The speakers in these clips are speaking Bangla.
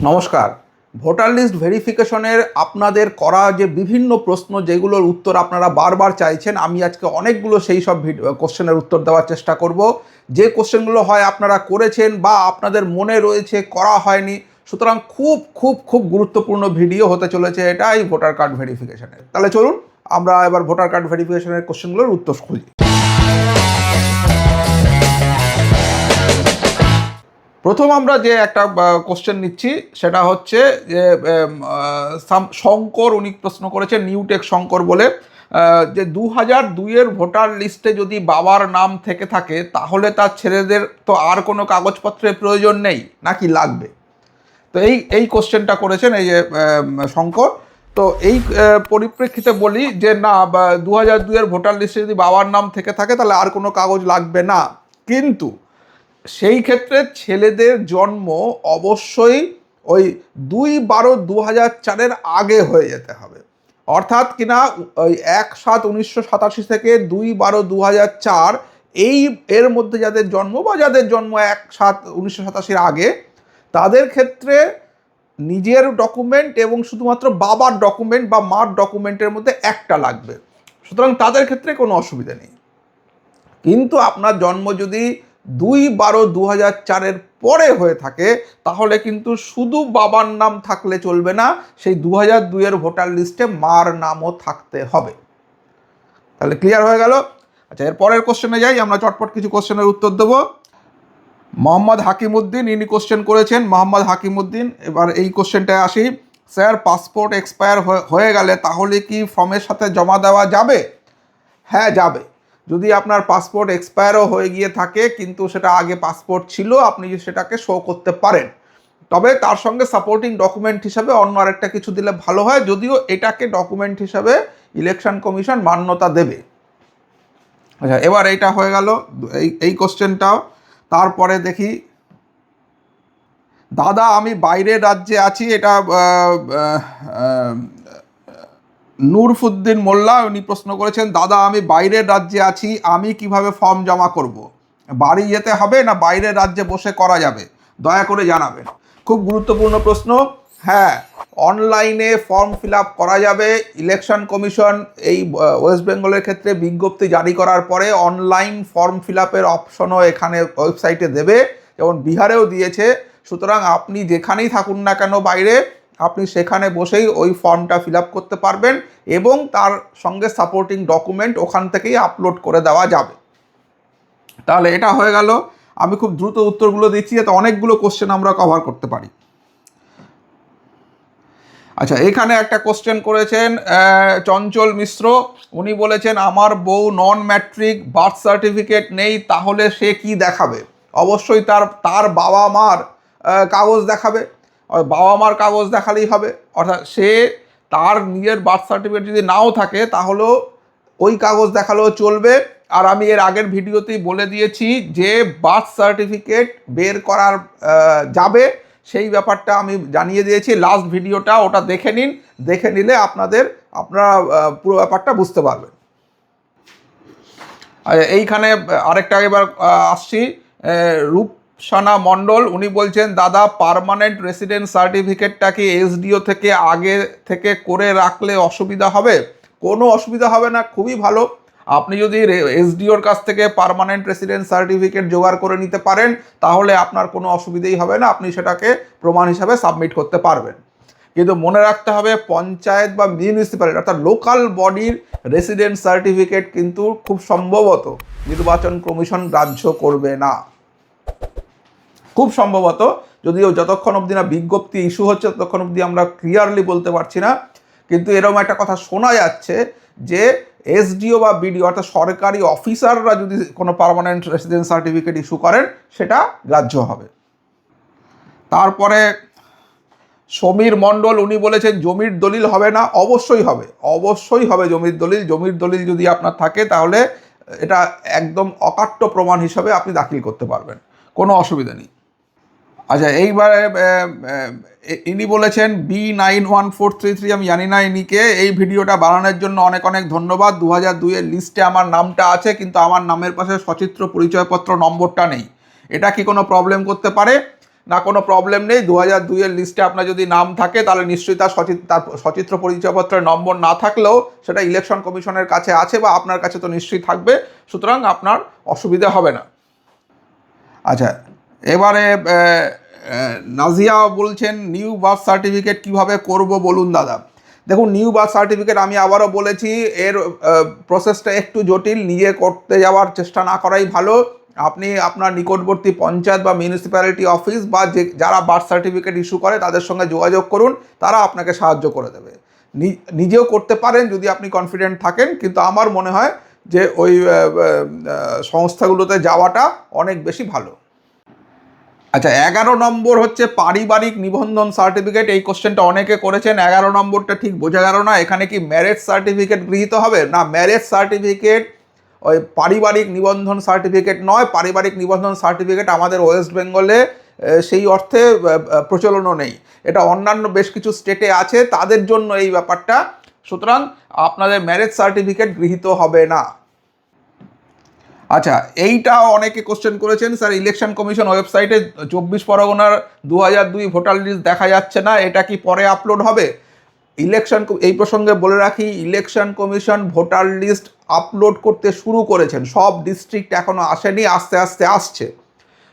নমস্কার। ভোটার লিস্ট ভেরিফিকেশনের আপনাদের করা যে বিভিন্ন প্রশ্ন যেগুলোর উত্তর আপনারা বারবার চাইছেন, আমি আজকে অনেকগুলো সেই সব কোশ্চেনের উত্তর দেওয়ার চেষ্টা করব। যে কোশ্চেনগুলো হয় আপনারা করেছেন বা আপনাদের মনে রয়েছে করা হয়নি, সুতরাং খুব খুব খুব গুরুত্বপূর্ণ ভিডিও হতে চলেছে এটা এই ভোটার কার্ড ভেরিফিকেশনের। তাহলে চলুন, আমরা এবার ভোটার কার্ড ভেরিফিকেশনের কোশ্চেনগুলোর উত্তর খুঁজি। প্রথম আমরা যে একটা কোশ্চেন নিচ্ছি, সেটা হচ্ছে যে শঙ্কর উনি প্রশ্ন করেছেন নিউটেক শঙ্কর বলে যে দু হাজার দুইয়ের ভোটার লিস্টে যদি বাবার নাম থেকে থাকে, তাহলে তার ছেলেদের তো আর কোনো কাগজপত্রের প্রয়োজন নেই, নাকি লাগবে? তো এই এই কোশ্চেনটা করেছেন এই যে শঙ্কর। তো এই পরিপ্রেক্ষিতে বলি যে না দু হাজার দুইয়ের ভোটার লিস্টে যদি বাবার নাম থেকে থাকে, তাহলে আর কোনো কাগজ লাগবে না। কিন্তু সেই ক্ষেত্রে ছেলেদের জন্ম অবশ্যই ওই দুই বারো দু হাজার চারের আগে হয়ে যেতে হবে। অর্থাৎ কিনা ওই এক সাত উনিশশো সাতাশি থেকে দুই বারো দু হাজার চার এই এর মধ্যে যাদের জন্ম বা যাদের জন্ম এক সাত উনিশশো সাতাশির আগে, তাদের ক্ষেত্রে নিজের ডকুমেন্ট এবং শুধুমাত্র বাবার ডকুমেন্ট বা মার ডকুমেন্টের মধ্যে একটা লাগবে। সুতরাং তাদের ক্ষেত্রে কোনো অসুবিধা নেই। কিন্তু আপনার জন্ম যদি দুই বারো দু হাজার চারের পরে হয়ে থাকে, তাহলে কিন্তু শুধু বাবার নাম থাকলে চলবে না, সেই দু হাজার দুইয়ের ভোটার লিস্টে মার নামও থাকতে হবে। তাহলে ক্লিয়ার হয়ে গেল? আচ্ছা এর পরের কোশ্চেনে যাই, আমরা চটপট কিছু কোশ্চেনের উত্তর দেবো। মোহাম্মদ হাকিমুদ্দিন ইনি কোশ্চেন করেছেন। মোহাম্মদ হাকিমুদ্দিন এবার এই কোশ্চেনটায় আসি। স্যার পাসপোর্ট এক্সপায়ার হয়ে গেলে তাহলে কি ফর্মের সাথে জমা দেওয়া যাবে? হ্যাঁ যাবে। যদি আপনার পাসপোর্ট এক্সপায়ারও হয়ে গিয়ে থাকে, কিন্তু সেটা আগে পাসপোর্ট ছিল, আপনি সেটাকে শো করতে পারেন। তবে তার সঙ্গে সাপোর্টিং ডকুমেন্ট হিসাবে অন্য আরেকটা কিছু দিলে ভালো হয়, যদিও এটাকে ডকুমেন্ট হিসাবে ইলেকশন কমিশন মান্যতা দেবে। আচ্ছা এবার এইটা হয়ে গেল, এই এই কোশ্চেনটাও তারপরে দেখি, দাদা আমি বাইরের রাজ্যে আছি, এটা নূরফুদ্দিন মোল্লা উনি প্রশ্ন করেছেন, দাদা, আমি বাইরের রাজ্যে আছি, আমি কীভাবে ফর্ম জমা করব। বাড়ি যেতে হবে না বাইরের রাজ্যে বসে করা যাবে? দয়া করে জানাবেন। খুব গুরুত্বপূর্ণ প্রশ্ন। হ্যাঁ অনলাইনে ফর্ম ফিল করা যাবে। ইলেকশন কমিশন এই ওয়েস্ট বেঙ্গলের ক্ষেত্রে বিজ্ঞপ্তি জারি করার পরে অনলাইন ফর্ম ফিল আপের অপশনও এখানে ওয়েবসাইটে দেবে যেমন বিহারেও দিয়েছে। সুতরাং আপনি যেখানেই থাকুন না কেন বাইরে আপনি সেখানে বসেই ওই ফর্মটা ফিল করতে পারবেন এবং তার সঙ্গে সাপোর্টিং ডকুমেন্ট ওখান থেকেই আপলোড করে দেওয়া যাবে। তাহলে এটা হয়ে গেল। আমি খুব দ্রুত উত্তরগুলো দিচ্ছি যাতে অনেকগুলো কোশ্চেন আমরা কভার করতে পারি। আচ্ছা এখানে একটা কোশ্চেন করেছেন চঞ্চল মিশ্র। উনি বলেছেন, আমার বউ নন ম্যাট্রিক বার্থ সার্টিফিকেট নেই, তাহলে সে কি দেখাবে? অবশ্যই তার তার বাবা মার কাগজ দেখাবে। বাবা মার কাগজ দেখালেই হবে। অর্থাৎ সে তার নিজের বার্থ সার্টিফিকেট যদি নাও থাকে তাহলেও ওই কাগজ দেখালেও চলবে। আর আমি এর আগের ভিডিওতেই বলে দিয়েছি যে বার্থ সার্টিফিকেট বের করার যাবে। সেই ব্যাপারটা আমি জানিয়ে দিয়েছি। লাস্ট ভিডিওটা ওটা দেখে নিন। দেখে নিলে আপনাদের আপনারা পুরো ব্যাপারটা বুঝতে পারবেন। এইখানে আরেকটা এবার আসছি। আহ, রূপসানা মণ্ডল, উনি বলছেন, দাদা পারমানেন্ট রেসিডেন্ট সার্টিফিকেটটা কি এসডিও থেকে আগে থেকে করে রাখলে অসুবিধা হবে? কোনো অসুবিধা হবে না, খুবই ভালো। আপনি যদি এসডিওর কাছ থেকে পার্মানেন্ট রেসিডেন্ট সার্টিফিকেট জোগাড় করে নিতে পারেন, তাহলে আপনার কোনো অসুবিধেই হবে না, আপনি সেটাকে প্রমাণ হিসাবে সাবমিট করতে পারবেন। কিন্তু মনে রাখতে হবে, পঞ্চায়েত বা মিউনিসিপ্যালিটি অর্থাৎ লোকাল বডির রেসিডেন্ট সার্টিফিকেট কিন্তু খুব সম্ভবত নির্বাচন কমিশন গ্রাহ্য করবে না। খুব সম্ভবত যদিও যতক্ষণ অবধি না বিজ্ঞপ্তি ইস্যু হচ্ছে, ততক্ষণ অবধি আমরা ক্লিয়ারলি বলতে পারছি না। কিন্তু এরকম একটা কথা শোনা যাচ্ছে যে এসডিও বা বিডিও অর্থাৎ সরকারি অফিসাররা যদি কোনো পার্মানেন্ট রেসিডেন্ট সার্টিফিকেট ইস্যু করেন, সেটা গ্রাহ্য হবে। তারপরে সমীর মণ্ডল, উনি বলেছেন জমির দলিল হবে না, অবশ্যই হবে অবশ্যই হবে জমির দলিল। জমির দলিল যদি আপনার থাকে, তাহলে এটা একদম অকাট্য প্রমাণ হিসাবে আপনি দাখিল করতে পারবেন। কোনো অসুবিধা নেই। আচ্ছা এইবারে ইনি বলেছেন B nine one four three three আমি জানি না ইনিকে। এই ভিডিওটা বানানোর জন্য অনেক অনেক ধন্যবাদ। দু হাজার দুইয়ের লিস্টে আমার নামটা আছে, কিন্তু আমার নামের পাশে সচিত্র পরিচয়পত্র নম্বরটা নেই। এটা কি কোনো প্রবলেম করতে পারে? না, কোনো প্রবলেম নেই। দু হাজার দুইয়ের লিস্টে আপনার যদি নাম থাকে, তাহলে নিশ্চয়ই তার সচিত, তার সচিত্র পরিচয়পত্রের নম্বর না থাকলেও সেটা ইলেকশন কমিশনের কাছে আছে বা আপনার কাছে তো নিশ্চয়ই থাকবে। সুতরাং আপনার অসুবিধা হবে না। আচ্ছা এবারে নাজিয়া বলছেন নিউ বার্থ সার্টিফিকেট কীভাবে করব বলুন দাদা? দেখুন নিউ বার্থ সার্টিফিকেট আমি আবারও বলেছি, এর প্রসেসটা একটু জটিল, নিজে করতে যাওয়ার চেষ্টা না করাই ভালো। আপনি আপনার নিকটবর্তী পঞ্চায়েত বা মিউনিসিপ্যালিটি অফিস বা যে, যারা বার্থ সার্টিফিকেট ইস্যু করে, তাদের সঙ্গে যোগাযোগ করুন, তারা আপনাকে সাহায্য করে দেবে। নিজেও করতে পারেন যদি আপনি কনফিডেন্ট থাকেন, কিন্তু আমার মনে হয় যে ওই সংস্থাগুলোতে যাওয়াটা অনেক বেশি ভালো। আচ্ছা এগারো নম্বর হচ্ছে পারিবারিক নিবন্ধন সার্টিফিকেট এই কোশ্চেনটা অনেকে করেছেন, এগারো নম্বরটা ঠিক বোঝা গেল না। এখানে কি ম্যারেজ সার্টিফিকেট গৃহীত হবে? না ম্যারেজ সার্টিফিকেট ওই পারিবারিক নিবন্ধন সার্টিফিকেট নয়। পারিবারিক নিবন্ধন সার্টিফিকেট আমাদের ওয়েস্ট বেঙ্গলে সেই অর্থে প্রচলনও নেই। এটা অন্যান্য বেশ কিছু স্টেটে আছে, তাদের জন্য এই ব্যাপারটা। সুতরাং আপনাদের ম্যারেজ সার্টিফিকেট গৃহীত হবে না। আচ্ছা এইটা অনেকে কোশ্চেন করেছেন স্যার ইলেকশন কমিশন ওয়েবসাইটে চব্বিশ পরগনার দু হাজার দুই ভোটার লিস্ট দেখা যাচ্ছে না, এটা কি পরে আপলোড হবে? ইলেকশন এই প্রসঙ্গে বলে রাখি election commission voter list upload করতে শুরু করেছেন, সব ডিস্ট্রিক্ট এখনও আসেনি, আস্তে আস্তে আসছে।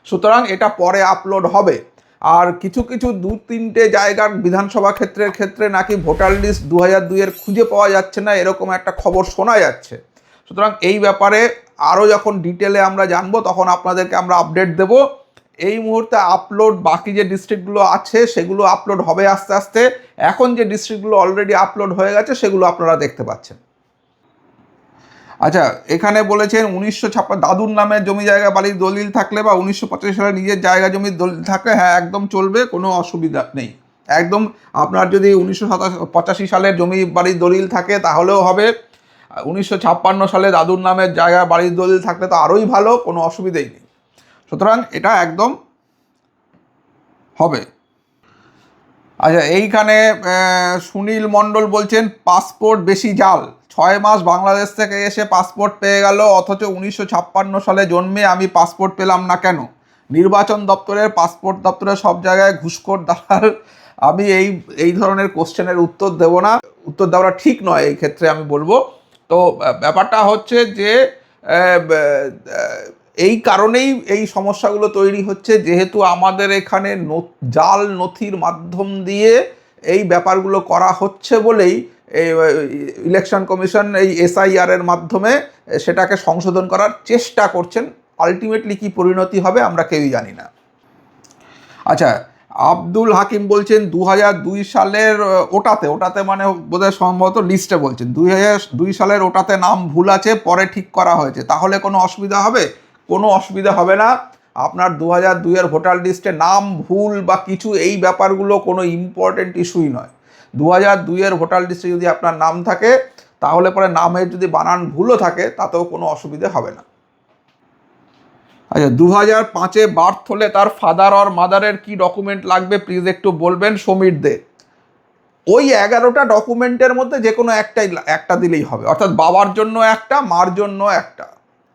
সুতরাং এটা পরে আপলোড হবে। আর কিছু কিছু দু তিনটে জায়গার বিধানসভা ক্ষেত্রের ক্ষেত্রে নাকি ভোটার লিস্ট দু হাজার দুইয়ের খুঁজে পাওয়া যাচ্ছে না, এরকম একটা খবর শোনা যাচ্ছে। সুতরাং এই ব্যাপারে আরও যখন ডিটেলে আমরা জানব, তখন আপনাদেরকে আমরা আপডেট দেব। এই মুহূর্তে আপলোড বাকি যে ডিস্ট্রিক্টগুলো আছে, সেগুলো আপলোড হবে আস্তে আস্তে। এখন যে ডিস্ট্রিক্টগুলো অলরেডি আপলোড হয়ে গেছে, সেগুলো আপনারা দেখতে পাচ্ছেন। আচ্ছা এখানে বলেছেন উনিশশো ছাপ্পান্ন দাদুর নামে জমি জায়গা বাড়ির দলিল থাকলে বা উনিশশো পঁচাশি সালে নিজের জায়গা জমির দলিল থাকলে হ্যাঁ একদম চলবে, কোনো অসুবিধা নেই। একদম আপনার যদি উনিশশো সাতাশ পঁচাশি সালের জমি বাড়ির দলিল থাকে, তাহলেও হবে। উনিশশো ছাপ্পান্ন সালে দাদুর নামের জায়গা, বাড়ির দলিল থাকলে তো আরোই ভালো, কোনো অসুবিধেই নেই। সুতরাং এটা একদম হবে। আচ্ছা এইখানে সুনীল মণ্ডল বলছেন, পাসপোর্ট বেশি জাল। ছয় মাস বাংলাদেশ থেকে এসে পাসপোর্ট পেয়ে গেল, অথচ উনিশশো ছাপ্পান্ন সালে জন্মে আমি পাসপোর্ট পেলাম না কেন? নির্বাচন দপ্তরের পাসপোর্ট দপ্তরের সব জায়গায় ঘুষখোর দালাল। আমি এই এই ধরনের কোশ্চেনের উত্তর দেব না। উত্তর দেওয়াটা ঠিক নয়, এই ক্ষেত্রে আমি বলব। তো ব্যাপারটা হচ্ছে যে এই কারণেই এই সমস্যাগুলো তৈরি হচ্ছে। যেহেতু আমাদের এখানে জাল নথির মাধ্যম দিয়ে এই ব্যাপারগুলো করা হচ্ছে বলেই ইলেকশন কমিশন এই এসআইআর এর মাধ্যমে সেটাকে সংশোধন করার চেষ্টা করছেন। আলটিমেটলি কি পরিণতি হবে আমরা কেউই জানি না। আচ্ছা আব্দুল হাকিম বলছেন দু দুই সালের ওটাতে ওটাতে মানে বোধহয় সম্ভবত লিস্টে বলছেন। দুই দুই সালের ওটাতে নাম ভুল আছে, পরে ঠিক করা হয়েছে। তাহলে কোনো অসুবিধা হবে? কোনো অসুবিধা হবে না। আপনার দু হাজার দুইয়ের ভোটার লিস্টে নাম ভুল বা কিছু, এই ব্যাপারগুলো কোনো ইম্পর্টেন্ট ইস্যুই নয়। দু হাজার দুইয়ের ভোটার লিস্টে যদি আপনার নাম থাকে, তাহলে পরে নামের যদি বানান ভুলও থাকে, তাতেও কোনো অসুবিধে হবে না। আচ্ছা দু হাজার পাঁচে বার্থ হলে তার ফাদার অর মাদারের কি ডকুমেন্ট লাগবে? প্লিজ একটু বলবেন, সমীর দে। ওই এগারোটা ডকুমেন্টের মধ্যে যে কোনো একটাই একটা দিলেই হবে। অর্থাৎ বাবার জন্য একটা, মার জন্য একটা।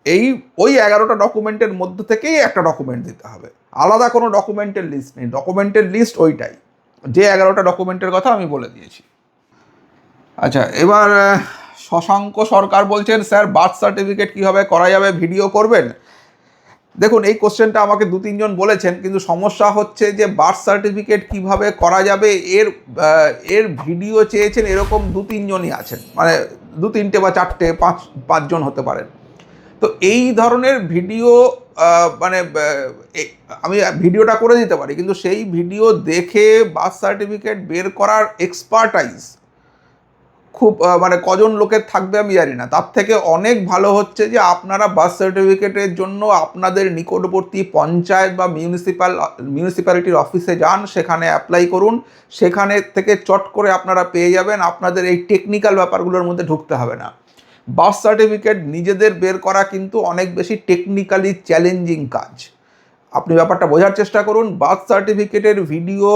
এই, ওই এগারোটা ডকুমেন্টের মধ্যে থেকেই একটা ডকুমেন্ট দিতে হবে। আলাদা কোনো ডকুমেন্টের লিস্ট নেই। ডকুমেন্টের লিস্ট ওইটাই। যে এগারোটা ডকুমেন্টের কথা আমি বলে দিয়েছি। আচ্ছা এবার শশাঙ্ক সরকার বলছেন, স্যার বার্থ সার্টিফিকেট কীভাবে করা যাবে? ভিডিও করবেন? দেখুন, এই কোশ্চেনটা আমাকে দু তিনজন বলেছেন, কিন্তু সমস্যা হচ্ছে যে বার্থ সার্টিফিকেট কীভাবে করা যাবে, এর এর ভিডিও চেয়েছেন এরকম দু তিনজনই আছেন মানে দু তিনটে বা চারটে, পাঁচ, পাঁচজন হতে পারেন তো এই ধরনের ভিডিও মানে আমি ভিডিওটা করে দিতে পারি, কিন্তু সেই ভিডিও দেখে বার্থ সার্টিফিকেট বের করার এক্সপার্টাইজ খুব মানে কজন লোকের থাকবে আমি জানি না। তার থেকে অনেক ভালো হচ্ছে যে আপনারা বার্থ সার্টিফিকেটের জন্য আপনাদের নিকটবর্তী পঞ্চায়েত বা মিউনিসিপ্যাল মিউনিসিপ্যালিটির অফিসে যান, সেখানে অ্যাপ্লাই করুন। সেখানে থেকে চট করে আপনারা পেয়ে যাবেন, আপনাদের এই টেকনিক্যাল ব্যাপারগুলোর মধ্যে ঢুকতে হবে না। বার্থ সার্টিফিকেট নিজেদের বের করা কিন্তু অনেক বেশি টেকনিক্যালি চ্যালেঞ্জিং কাজ। আপনি ব্যাপারটা বোঝার চেষ্টা করুন বার্থ সার্টিফিকেটের ভিডিও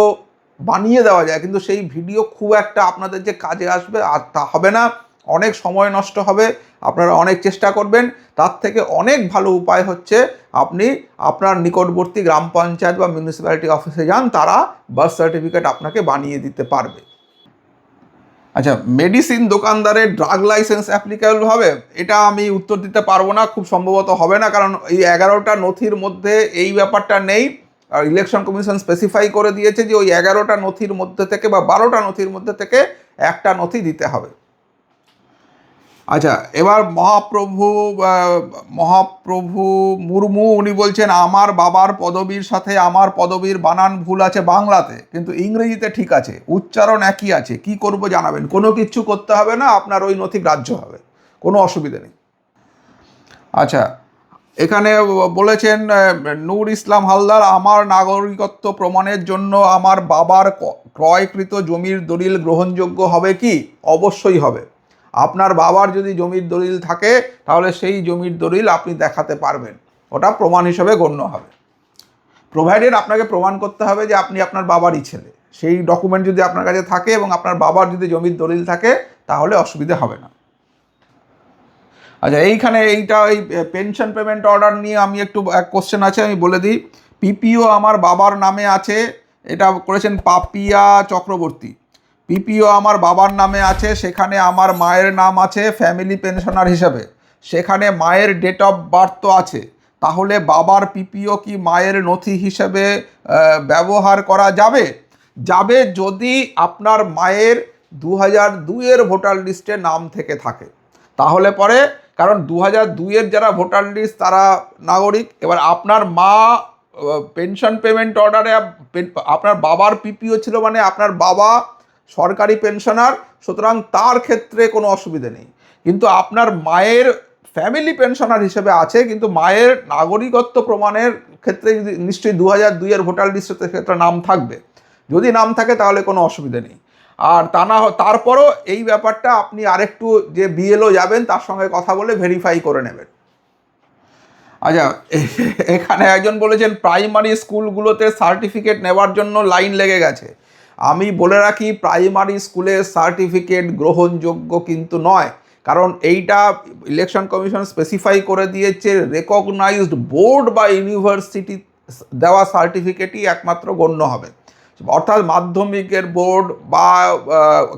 বানিয়ে দেওয়া যায়। কিন্তু সেই ভিডিও খুব একটা আপনাদের যে কাজে আসবে, আর তা হবে না। অনেক সময় নষ্ট হবে। আপনারা অনেক চেষ্টা করবেন। তার থেকে অনেক ভালো উপায় হচ্ছে আপনি আপনার নিকটবর্তী গ্রাম পঞ্চায়েত বা মিউনিসিপ্যালিটি অফিসে যান, তারা বার্থ সার্টিফিকেট আপনাকে বানিয়ে দিতে পারবে। আচ্ছা মেডিসিন দোকানদারের ড্রাগ লাইসেন্স অ্যাপ্লিকেবল হবে? এটা আমি উত্তর দিতে পারব না। খুব সম্ভবত হবে না, কারণ এই এগারোটা নথির মধ্যে এই ব্যাপারটা নেই। ইলেকশন কমিশন স্পেসিফাই করে দিয়েছে যে ওই এগারোটা নথির মধ্যে থেকে বা বারোটা নথির মধ্যে থেকে একটা নথি দিতে হবে। আচ্ছা এবার মহাপ্রভু মহাপ্রভু মুর্মু উনি বলছেন, আমার বাবার পদবীর সাথে আমার পদবীর বানান ভুল আছে বাংলাতে, কিন্তু ইংরেজিতে ঠিক আছে, উচ্চারণ একই আছে, কি করব জানাবেন? কোনো কিচ্ছু করতে হবে না, আপনার ওই নথি গ্রাহ্য হবে, কোনো অসুবিধা নেই। আচ্ছা এখানে বলেছেন নূর ইসলাম হালদার, আমার নাগরিকত্ব প্রমাণের জন্য আমার বাবার ক্রয়কৃত জমির দলিল গ্রহণযোগ্য হবে কি? অবশ্যই হবে। আপনার বাবার যদি জমির দলিল থাকে, তাহলে সেই জমির দলিল আপনি দেখাতে পারবেন। ওটা প্রমাণ হিসেবে গণ্য হবে। প্রোভাইডেড আপনাকে প্রমাণ করতে হবে যে আপনি আপনার বাবারই ছেলে। সেই ডকুমেন্ট যদি আপনার কাছে থাকে এবং আপনার বাবার যদি জমির দলিল থাকে, তাহলে অসুবিধা হবে না। আচ্ছা এইখানে এইটা, এই পেনশন পেমেন্ট অর্ডার নিয়ে আমি একটু এক কোশ্চেন আছে, আমি বলে দিই। পিপিও আমার বাবার নামে আছে, এটা করেছেন পাপিয়া চক্রবর্তী। পিপিও আমার বাবার নামে আছে, সেখানে আমার মায়ের নাম আছে ফ্যামিলি পেনশনার হিসেবে। সেখানে মায়ের ডেট অফ বার্থ তো আছে। তাহলে বাবার পিপিও কি মায়ের নথি হিসেবে ব্যবহার করা যাবে? যাবে যদি আপনার মায়ের দু হাজার দুইয়ের ভোটার লিস্টে নাম থেকে থাকে। তাহলে পরে কারণ দু হাজার দুইয়ের যারা ভোটার লিস্ট তারা নাগরিক। এবার আপনার মা পেনশন পেমেন্ট অর্ডারে আপনার বাবার পিপিও ছিল মানে আপনার বাবা সরকারি পেনশনার সুতরাং তার ক্ষেত্রে কোনো অসুবিধা নেই। কিন্তু আপনার মায়ের ফ্যামিলি পেনশনার হিসেবে আছে, কিন্তু মায়ের নাগরিকত্ব প্রমাণের ক্ষেত্রে যদি নিশ্চয়ই দু হাজার দুইয়ের ভোটার লিস্টের ক্ষেত্রে নাম থাকবে। যদি নাম থাকে তাহলে কোনো অসুবিধা নেই। আর তা না তারপরও এই ব্যাপারটা আপনি আরেকটু যে বিএলও যাবেন, তার সঙ্গে কথা বলে ভেরিফাই করে নেবেন। আচ্ছা এখানে একজন বলেছেন প্রাইমারি স্কুলগুলোতে সার্টিফিকেট নেওয়ার জন্য লাইন লেগে গেছে। আমি বলে রাখি প্রাইমারি স্কুলের সার্টিফিকেট গ্রহণযোগ্য কিন্তু নয়, কারণ এইটা ইলেকশন কমিশন স্পেসিফাই করে দিয়েছে রেকগনাইজড বোর্ড বা ইউনিভার্সিটি দেওয়া সার্টিফিকেটই একমাত্র গণ্য হবে। অর্থাৎ মাধ্যমিকের বোর্ড বা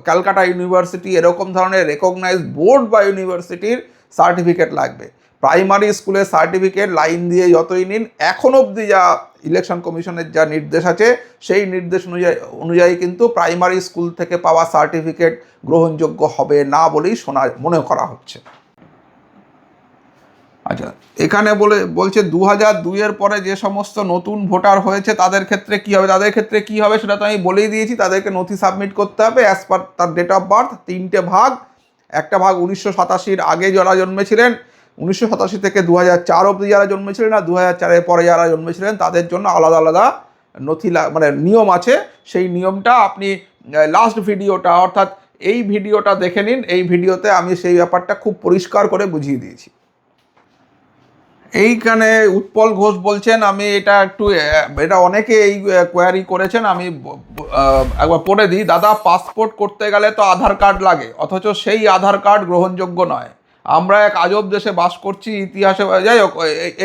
ক্যালকাটা ইউনিভার্সিটি এরকম ধরনের রেকগনাইজ বোর্ড বা ইউনিভার্সিটির সার্টিফিকেট লাগবে। প্রাইমারি স্কুলের সার্টিফিকেট লাইন দিয়ে যতই নিন, এখন অবধি যা ইলেকশন কমিশনের যা নির্দেশ আছে, সেই নির্দেশ অনুযায়ী অনুযায়ী কিন্তু প্রাইমারি স্কুল থেকে পাওয়া সার্টিফিকেট গ্রহণযোগ্য হবে না বলেই শোনা, মনে করা হচ্ছে। আচ্ছা এখানে বলে, বলছে দু হাজার দুইয়ের পরে যে সমস্ত নতুন ভোটার হয়েছে, তাদের ক্ষেত্রে কি হবে? তাদের ক্ষেত্রে কি হবে সেটা তো আমি বলেই দিয়েছি, তাদেরকে নথি সাবমিট করতে হবে অ্যাজ পার তার ডেট অফ বার্থ তিনটে ভাগ। একটা ভাগ উনিশশো সাতাশির আগে যারা জন্মেছিলেন, উনিশশো সাতাশি থেকে দু হাজার চার অবধি যারা জন্মেছিলেন আর দু হাজার চারের পরে যারা জন্মেছিলেন, তাদের জন্য আলাদা আলাদা নথি মানে নিয়ম আছে। সেই নিয়মটা আপনি লাস্ট ভিডিওটা, অর্থাৎ এই ভিডিওটা দেখে নিন, এই ভিডিওতে আমি সেই ব্যাপারটা খুব পরিষ্কার করে বুঝিয়ে দিয়েছি। এইখানে উৎপল ঘোষ বলছেন, আমি এটা একটু এটা অনেকে এই কোয়ারি করেছেন, আমি একবার পড়ে দিই। দাদা পাসপোর্ট করতে গেলে তো আধার কার্ড লাগে, অথচ সেই আধার কার্ড গ্রহণযোগ্য নয়। আমরা এক আজব দেশে বাস করছি, ইতিহাসে, যাই হোক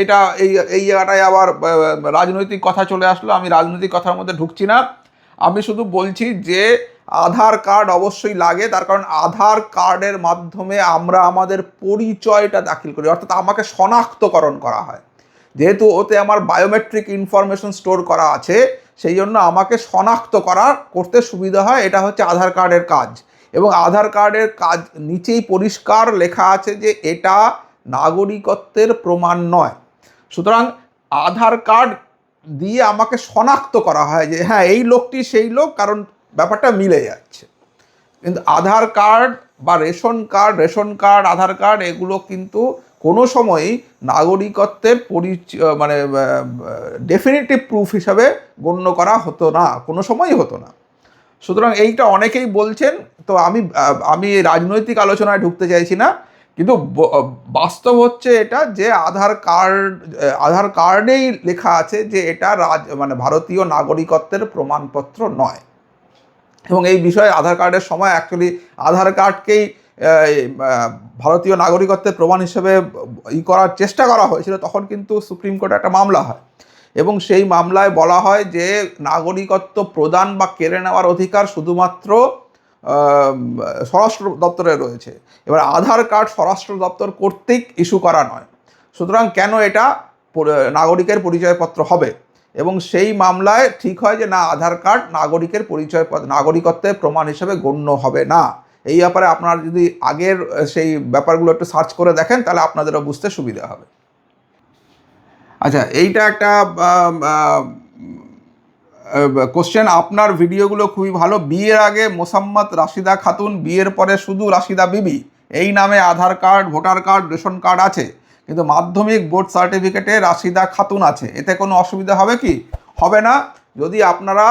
এটা এই এই জায়গাটায় আবার রাজনৈতিক কথা চলে আসলো, আমি রাজনৈতিক কথার মধ্যে ঢুকছি না। আমি শুধু বলছি যে আধার কার্ড অবশ্যই লাগে, তার কারণ আধার কার্ডের মাধ্যমে আমরা আমাদের পরিচয়টা দাখিল করি, অর্থাৎ আমাকে শনাক্তকরণ করা হয়। যেহেতু ওতে আমার বায়োমেট্রিক ইনফরমেশন স্টোর করা আছে, সেই জন্য আমাকে শনাক্ত করা, করতে সুবিধা হয়, এটা হচ্ছে আধার কার্ডের কাজ। এবং আধার কার্ডের কাজ নিচেই পরিষ্কার লেখা আছে যে এটা নাগরিকত্বের প্রমাণ নয়। সুতরাং আধার কার্ড দিয়ে আমাকে শনাক্ত করা হয় যে হ্যাঁ এই লোকটি সেই লোক, কারণ ব্যাপারটা মিলে যাচ্ছে। কিন্তু আধার কার্ড বা ration card ration card, Aadhaar card এগুলো কিন্তু কোনো সময়ই নাগরিকত্বের পরিচয় মানে ডেফিনেটিভ প্রুফ হিসাবে গণ্য করা হতো না, কোনো সময়ই হতো না। সুতরাং এইটা অনেকেই বলছেন, তো আমি আমি রাজনৈতিক আলোচনায় ঢুকতে চাইছি না, কিন্তু বাস্তব হচ্ছে এটা যে আধার কার্ড আধার কার্ডেই লেখা আছে যে এটা রাজ মানে ভারতীয় নাগরিকত্বের প্রমাণপত্র নয়। এবং এই বিষয়ে আধার কার্ডের সময় অ্যাকচুয়ালি আধার কার্ডকেই ভারতীয় নাগরিকত্বের প্রমাণ হিসেবে ই করার চেষ্টা করা হয়েছিল, তখন কিন্তু সুপ্রিম কোর্টে একটা মামলা হয়। এবং সেই মামলায় বলা হয় যে নাগরিকত্ব প্রদান বা কেড়ে নেওয়ার অধিকার শুধুমাত্র স্বরাষ্ট্র দপ্তরে রয়েছে। এবার আধার কার্ড স্বরাষ্ট্র দপ্তর কর্তৃক ইস্যু করা নয়। সুতরাং কেন এটা নাগরিকের পরিচয়পত্র হবে? এবং সেই মামলায় ঠিক হয় যে না, আধার কার্ড নাগরিকের পরিচয় নাগরিকত্বের প্রমাণ হিসেবে গণ্য হবে না। এই ব্যাপারে আপনারা যদি আগের সেই ব্যাপারগুলো একটু সার্চ করে দেখেন, তাহলে আপনাদেরও বুঝতে সুবিধা হবে। আচ্ছা এইটা একটা কোশ্চেন আপনার ভিডিওগুলো খুবই ভালো। বিয়ের আগে মোসাম্মদ রাশিদা খাতুন, বিয়ের পরে শুধু রাশিদা বিবি। এই নামে Aadhaar card, voter card, ration card আছে। কিন্তু মাধ্যমিক বোর্ড সার্টিফিকেটে রাশিদা খাতুন আছে। এতে কোনো অসুবিধা হবে কি? হবে না। যদি আপনারা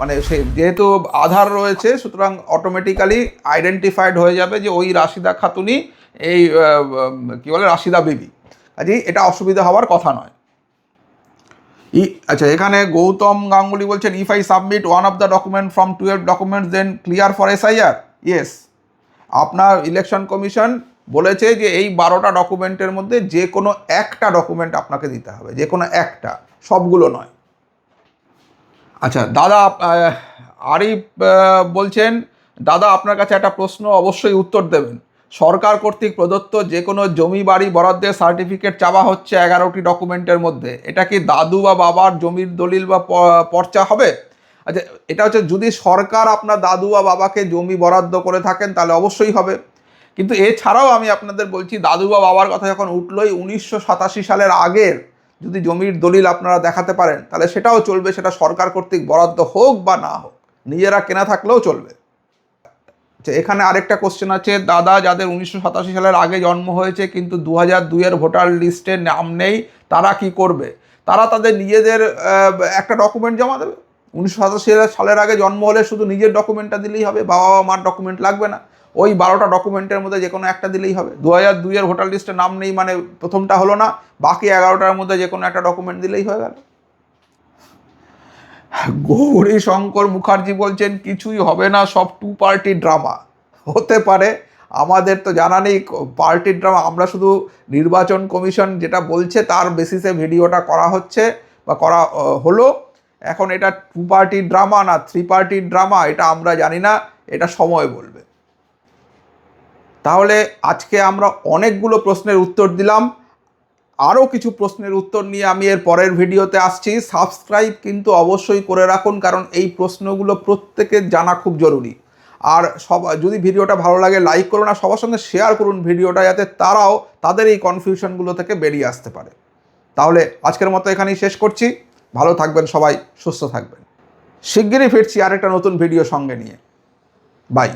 মানে সে যেহেতু আধার রয়েছে, সুতরাং অটোমেটিক্যালি আইডেন্টিফাইড হয়ে যাবে যে ওই রাশিদা খাতুনই এই কি বলে, রাশিদা বিবি। কাজেই এটা অসুবিধা হওয়ার কথা নয়। ই আচ্ছা এখানে গৌতম গাঙ্গুলি বলছেন if I submit one of the document from twelve documents then clear for SIR yes আপনার ইলেকশন কমিশন বলেছে যে এই বারোটা ডকুমেন্টের মধ্যে যে কোনো একটা ডকুমেন্ট আপনাকে দিতে হবে, যে কোনো একটা, সবগুলো নয়। আচ্ছা দাদা আরিফ বলছেন, দাদা, আপনার কাছে একটা প্রশ্ন অবশ্যই উত্তর দেবেন। সরকার কর্তৃক প্রদত্ত যে কোনো জমি, বাড়ি, বরাদ্দের সার্টিফিকেট চাওয়া হচ্ছে এগারোটি ডকুমেন্টের মধ্যে। এটা কি দাদু বা বাবার জমির দলিল বা পর্চা হবে? আচ্ছা এটা হচ্ছে যদি সরকার আপনার দাদু বা বাবাকে জমি বরাদ্দ করে থাকেন, তাহলে অবশ্যই হবে। কিন্তু এছাড়াও আমি আপনাদের বলছি দাদু বা বাবার কথা যখন উঠলোই উনিশশো সাতাশি সালের আগের যদি জমির দলিল আপনারা দেখাতে পারেন, তাহলে সেটাও চলবে, সেটা সরকার কর্তৃক বরাদ্দ হোক বা না হোক। নিজেরা কেনা থাকলেও চলবে। আচ্ছা এখানে আরেকটা কোশ্চেন আছে, দাদা যাদের উনিশশো সাতাশি সালের আগে জন্ম হয়েছে, কিন্তু দু হাজার দুইয়ের ভোটার লিস্টে নাম নেই, তারা কি করবে? তারা তাদের নিজেদের একটা ডকুমেন্ট জমা দেবে? উনিশশো সাতাশি সালের আগে জন্ম হলে শুধু নিজের ডকুমেন্টটা দিলেই হবে বাবা মার ডকুমেন্ট লাগবে না। ওই বারোটা ডকুমেন্টের মধ্যে যে কোনো একটা দিলেই হবে। দু হাজার দুইয়ের ভোটার লিস্টে নাম নেই মানে প্রথমটা হলো না, বাকি এগারোটার মধ্যে যে কোনো একটা ডকুমেন্ট দিলেই হয়ে গেল। গৌরী শঙ্কর মুখার্জি বলছেন, কিছুই হবে না, সব টু পার্টি ড্রামা হতে পারে, আমাদের তো জানা নেই পার্টি ড্রামা আমরা শুধু নির্বাচন কমিশন যেটা বলছে, তার বেসিসে ভিডিওটা করা হচ্ছে বা করা হলো। এখন এটা টু পার্টি ড্রামা না থ্রি পার্টি ড্রামা এটা আমরা জানি না, এটা সময় বলবে। তাহলে আজকে আমরা অনেকগুলো প্রশ্নের উত্তর দিলাম। আরও কিছু প্রশ্নের উত্তর নিয়ে আমি এর পরের ভিডিওতে আসছি। সাবস্ক্রাইব কিন্তু অবশ্যই করে রাখুন, কারণ এই প্রশ্নগুলো প্রত্যেকের জানা খুব জরুরি। আর সব, যদি ভিডিওটা ভালো লাগে, লাইক করুন আর সবার সঙ্গে শেয়ার করুন ভিডিওটা, যাতে তারাও তাদের এই কনফিউশনগুলো থেকে বেরিয়ে আসতে পারে। তাহলে আজকের মতো এখানেই শেষ করছি। ভালো থাকবেন সবাই, সুস্থ থাকবেন। শিগগিরই ফিরছি আরেকটা নতুন ভিডিও সঙ্গে নিয়ে। বাই।